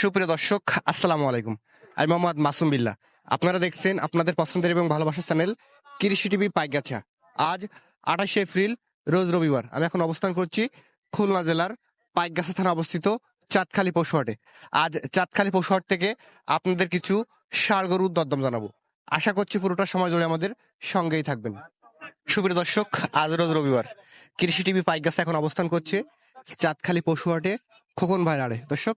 সুপ্রিয় দর্শক, আসসালামু আলাইকুম। আমি মোহাম্মদ মাসুম বিল্লাহ। আপনারা দেখছেন আপনাদের পছন্দের এবং ভালোবাসার চ্যানেল কৃষি টিভি পাইগাছা আজ আঠাশে এপ্রিল, রোজ রবিবার। আমি এখন অবস্থান করছি খুলনা জেলার পাইকগাছা থানা অবস্থিত চাঁদখালি পশুহাটে আজ চাঁদখালি পশুহাট থেকে আপনাদের কিছু ষাড় গরুর দরদম জানাব। আশা করছি পুরোটা সময় জুড়ে আমাদের সঙ্গেই থাকবেন। সুপ্রিয় দর্শক, আজ রোজ রবিবার। কৃষি টিভি পাইকগাছা এখন অবস্থান করছে চাঁদখালি পশুহাটে খোকন ভাইয়ের আড়ে। দর্শক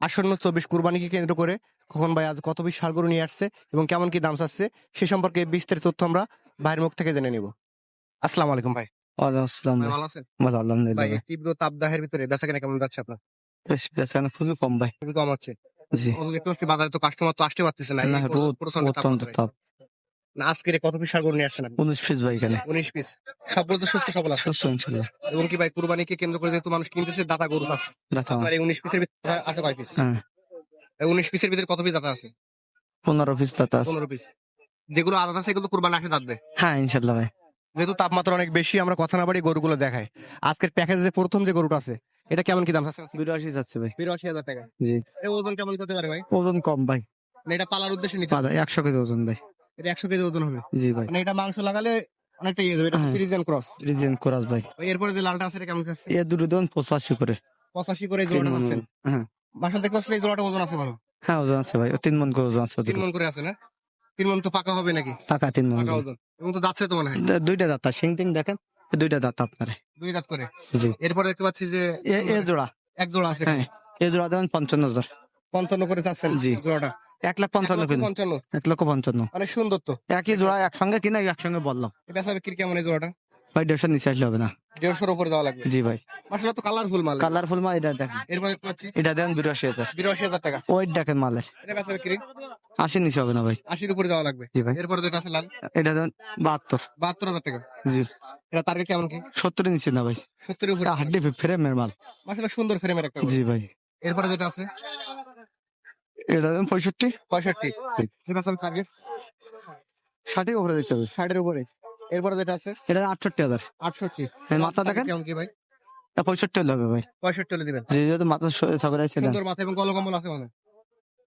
আসন্ন চব্বিশ কুরবানিকে কেন্দ্র করে খোকন ভাই আজ কত পিস ষাড় গরু নিয়ে আসছে এবং কেমন কি দাম চাচ্ছে সে সম্পর্কে বিস্তারিত তথ্য আমরা ভাইয়ের মুখ থেকে জেনে নিব। আসসালামু আলাইকুম ভাই। ভালো আছেন? ভাই তীব্র তাপদাহের ভিতরে বেচা কেনা কেমন যাচ্ছে আপনার? বেশ বেচাকেনা খুবই কম ভাই। কম হচ্ছে। জি। বাজারে তো কাস্টমার তো আসতে পারতেছে না অত্যন্ত তাপ। আজকের কত পিস ষাড় গরু নিয়ে আসছেন আপনি? উনিশ পিস ভাই এখানে। উনিশ পিস সবগুলো তো সুস্থ সবল আছে। সুস্থ ইনশাল্লাহ। এবং কি ভাই কুরবানিকে কেন্দ্র করে যেহেতু মানুষ কিনতেছে দাতা গরু আছে। দাতা। আপনার এই উনিশ পিসের ভিতরে আছে কয় পিস হ্যাঁ। উনিশ পিসের ভিতরে কত পিস দাতা আছে? পনেরো পিস দাতা আছে। পনেরো পিস যেগুলো আলাদা আছে এগুলো কুরবানি আসে দাঁতবে। হ্যাঁ ইনশাল্লাহ ভাই। যেহেতু তাপমাত্রা অনেক বেশি আমরা কথা না বাড়ি গরুগুলো দেখাই। আজকের প্যাকেজে যে প্রথম যে গরুটা আছে এটা কেমন কি দাম আছে? বিরাশি যাচ্ছে ভাই। বিরাশি হাজার টাকা। জি। ওজন কেমন হতে পারে ভাই? ওজন কম ভাই। মানে এটা পালার উদ্দেশ্যে নিতে পাদা একশো কেজি ওজন ভাই। এটা একশো কেজি ওজন হবে। জি ভাই। মানে এটা মাংস লাগালে অনেকটা ইয়ে যাবে এটা হ্যাঁ। ক্রস রিজেন কোরাস ভাই। এরপরে যে লালটা আছে এটা কেমন আছে এ দুটো দেবেন পঁচাশি করে। পঁচাশি করে জোড়াটা পাচ্ছেন। হ্যাঁ। বাসা দেখতে পাচ্ছেন এই জোড়াটা ওজন আছে ভালো? হ্যাঁ ওজন আছে ভাই। তিন মন করে ওজন আছে তিন মন করে আছে না? তিন মন তো পাকা হবে নাকি? টাকা তিন মন পাকা ওজন। এবং তো যাচ্ছে তো মনে হয়। দুইটা দাতা সিং টিং দেখেন দুইটা দাতা আপনার। দুই দাঁত করে। জি। এরপরে দেখতে পাচ্ছি যে এ জোড়া। এক জোড়া আছে। হ্যাঁ এ জোড়া দেবেন পঞ্চান্ন হাজার। পঞ্চান্ন করে চাচ্ছেন জি। জোড়াটা। এক লাখ পঞ্চান্ন পঞ্চান্ন। এক লক্ষ পঞ্চান্ন। অনেক সুন্দর তো। একই জোড়া একসঙ্গে কিনা একসঙ্গে বললাম। বেচা বিক্রি কেমন এই জোড়াটা? ভাই দেড়শো নিচে আসলে হবে না। দেড়শোর উপরে দেওয়া লাগবে। জি ভাই। মাসালা তো কালারফুল মাল। কালারফুল মাল এটা দেখেন। এরপরে পাচ্ছি। এটা দেন বিরাশি হাজার। বিরাশি হাজার টাকা। ওইট দেখেন মালের। এটা বেচা বিক্রি। আশি নিচে হবে না ভাই। আশির উপরে দেওয়া লাগবে। জি ভাই। এরপরে যেটা আছে লাল। এটা দেন বাহাত্তর। বাহাত্তর হাজার টাকা। জি। এটা টার্গেট কেমন কি? সত্তরের নিচে না ভাই। সত্তরের উপরে। হাড্ডি ফ্রেমের মাল। মাসালা সুন্দর ফ্রেমের একটা জি ভাই। এরপরে যেটা আছে? এটা দেন পঁয়ষট্টি পঁয়ষট্টি। টার্গেট ষাটের উপরে দিতে হবে। ষাটের উপরে। এরপরে যেটা আছে? এটা আটষট্টি হাজার। আটষট্টি। মাথা দেখেন। কেমন কি ভাই? পঁয়ষট্টি হলে হবে ভাই। পঁয়ষট্টি হলে দিবেন। যে যেহেতু মাথা সকলে আছে মাথা এবং গল কম্বল আছে মানে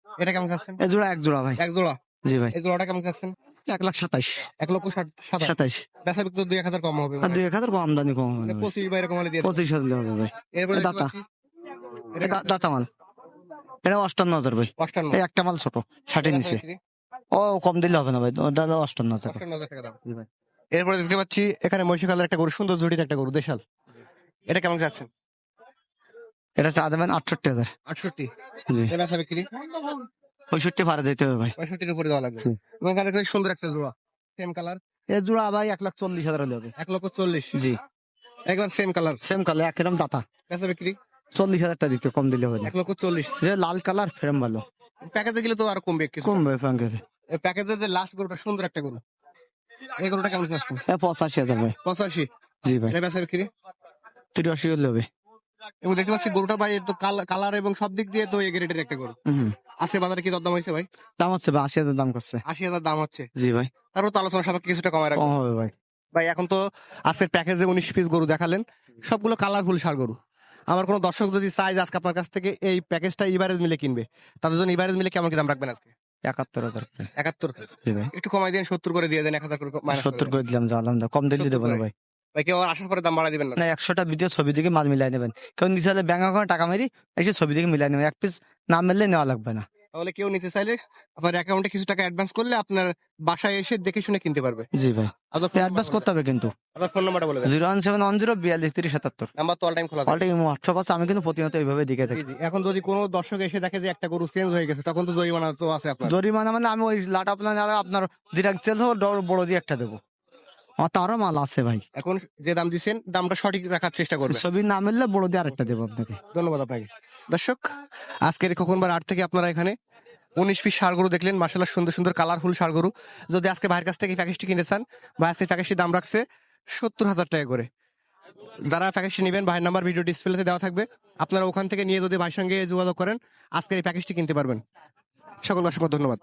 এটা কেমন খাচ্ছেন? এ জোড়া এক জোড়া ভাই। এক জোড়া? জি ভাই। এই জোড়াটা কেমন খাচ্ছেন? এক লাখ সাতাইশ। এক লক্ষ সাতাশ। সাতাইশ। বেচা বিক্রি তো দুই এক হাজার কম হবে। দুই এক হাজার কম আমদানি কম হবে। পঁচিশ বা এরকম হলে দিয়ে পঁচিশ হাজার হবে ভাই। এরপরে দেখতে দাতা। এটা দাতা মাল এটা অষ্টান্ন হাজার ভাই। অষ্টান্ন। এই একটা মাল ছোট ষাটের নিচে ও কম দিলে হবে না ভাই। হলো অষ্টান্ন হাজার। টাকা দাম। এরপরে দেখতে পাচ্ছি এখানে মহিষী একটা গরু সুন্দর জুটির একটা গরু দেশাল। এটা কেমন যাচ্ছে? এটা চা দেবেন আটষট্টি হাজার। আটষট্টি। বেচা বিক্রি? পঁয়ষট্টি পারে দিতে হবে ভাই। পঁয়ষট্টির উপরে দেওয়া লাগবে। এবং এখানে সুন্দর একটা জোড়া সেম কালার এ জোড়া ভাই এক লাখ চল্লিশ হাজার হলে হবে। এক লক্ষ চল্লিশ। জি। একবার সেম কালার সেম কালার একরকম দাতা। বেচা বিক্রি? চল্লিশ হাজারটা দিতে কম দিলে হবে না। এক লক্ষ চল্লিশ। যে লাল কালার ফ্রেম ভালো। প্যাকেজে গেলে তো আরও কমবে কিছু। কমবে ফ্যাঙ্কের প্যাকেজে যে লাস্ট গরুটা সুন্দর একটা গরু। এই গরুটা কেমন চাচ্ছেন এ পঁচাশি হাজার ভাই। পঁচাশি? জি ভাই। এটা বেচা বিক্রি? তিরাশি হলে হবে। এবং দেখতে পাচ্ছি গরুটা ভাই তো কালার এবং সব দিক দিয়ে তো এই গ্রেডের একটা গরু। আজকে বাজারে কি দরদাম হয়েছে ভাই? দাম হচ্ছে ভাই আশি হাজার দাম করছে। আশি হাজার দাম হচ্ছে। জি ভাই। তারপর তো আলোচনা সাপেক্ষে কিছুটা কমায় রাখব। হবে ভাই। ভাই এখন তো আজকের প্যাকেজে উনিশ পিস গরু দেখালেন। সবগুলো কালারফুল সার গরু। আমার কোনো দর্শক যদি চাই আজকে আপনার কাছ থেকে এই প্যাকেজটা ইভারেজ মিলে কিনবে তাদের জন্য ইভারেজ মিলে কেমন কি দাম রাখবেন আজকে? একাত্তর হাজার একাত্তর একটু কমাই দিন সত্তর করে দিয়ে দেন এক হাজার করে সত্তর করে দিলাম যা আলহামদুলিল্লাহ। কম দিলে 70 দেবো না। ভাই। ভাই কেউ আসার পরে দাম বাড়াই দিবেন না। না একশোটা ভিডিও ছবি দিকে মাল মিলাই নেবেন। কেউ নিচে ব্যাংক অ্যাকাউন্ট টাকা মেরি এসে ছবি দিকে মিলাই নেবেন। এক পিস না মিললে নেওয়া লাগবে না। তাহলে কেউ নিতে চাইলে আপনার অ্যাকাউন্টে কিছু টাকা অ্যাডভান্স করলে আপনার বাসায় এসে দেখে শুনে কিনতে পারবে। জি ভাই। আপনার অ্যাডভান্স করতে হবে কিন্তু। আপনার ফোন নাম্বারটা বলে দেন। Zero one seven one zero বিয়াল্লিশ তিরিশ সাতাত্তর। নাম্বার তো অল টাইম খোলা থাকে। অলরেডি হোয়াটসঅ্যাপ আছে আমি কিন্তু প্রতিনিয়ত এইভাবে দিকে থাকি। এখন যদি কোনো দর্শক এসে দেখে যে একটা গরু চেঞ্জ হয়ে গেছে তখন তো জরিমানা তো আছে আপনার। জরিমানা মানে আমি ওই লাটা প্ল্যান আপনার যেটা সেল হোক বড় দিয়ে একটা দেবো। আমার তারও মাল আছে ভাই। এখন যে দাম দিচ্ছেন দামটা সঠিক রাখার চেষ্টা করবে ছবি না মিললে বড় দিয়ে আরেকটা দেবো আপনাকে। ধন্যবাদ আপনাকে। দর্শক আজকের কখনবার আট থেকে আপনারা এখানে উনিশ পিস গরু দেখলেন। মার্শাল্লাহ সুন্দর সুন্দর কালারফুল গরু যদি আজকে ভাইয়ের কাছ থেকে প্যাকেজটি কিনতে চান ভাই আজকে প্যাকেজটির দাম রাখছে সত্তর হাজার টাকা করে। যারা প্যাকেজটি নেবেন ভাইয়ের নাম্বার ভিডিও ডিসপ্লেতে দেওয়া থাকবে। আপনারা ওখান থেকে নিয়ে যদি ভাইয়ের সঙ্গে যোগাযোগ করেন আজকের এই প্যাকেজটি কিনতে পারবেন। সকল অসংখ্য ধন্যবাদ।